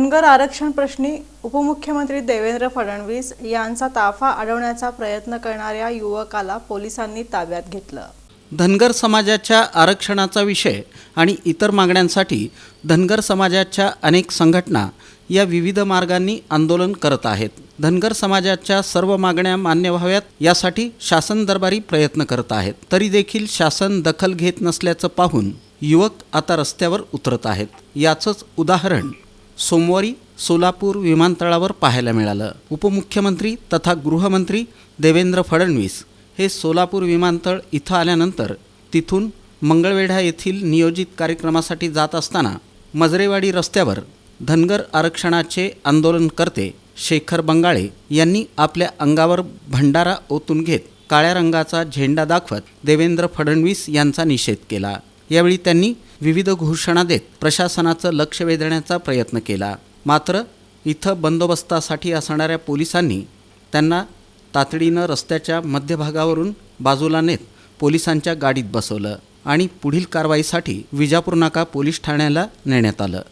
धनगर आरक्षण प्रश्नी उपमुख्यमंत्री देवेंद्र फडणवीस यांचा ताफा अडवण्याचा प्रयत्न करणाऱ्या युवकाला पोलिसांनी ताब्यात घेतलं. धनगर समाजाच्या आरक्षणाचा विषय आणि इतर मागण्यांसाठी धनगर समाजाच्या अनेक संघटना या विविध मार्गांनी आंदोलन करत आहेत. धनगर समाजाच्या सर्व मागण्या मान्य व्हाव्यात यासाठी शासन दरबारी प्रयत्न करत आहेत. तरी देखील शासन दखल घेत नसल्याचं पाहून युवक आता रस्त्यावर उतरत आहेत. याचंच उदाहरण सोमवारी सोलापूर विमानतळावर पाहायला मिळालं. उपमुख्यमंत्री तथा गृहमंत्री देवेंद्र फडणवीस हे सोलापूर विमानतळ इथं आल्यानंतर तिथून मंगळवेढा येथील नियोजित कार्यक्रमासाठी जात असताना मजरेवाडी रस्त्यावर धनगर आरक्षणाचे आंदोलनकर्ते शेखर बंगाळे यांनी आपल्या अंगावर भंडारा ओतून घेत काळ्या रंगाचा झेंडा दाखवत देवेंद्र फडणवीस यांचा निषेध केला. यावेळी त्यांनी विविध घोषणा देत प्रशासनाचं लक्ष वेधण्याचा प्रयत्न केला. मात्र इथं बंदोबस्तासाठी असणाऱ्या पोलिसांनी त्यांना तातडीनं रस्त्याच्या मध्यभागावरून बाजूला नेत पोलिसांच्या गाडीत बसवलं आणि पुढील कारवाईसाठी विजापूर नाका पोलीस ठाण्याला नेण्यात आलं.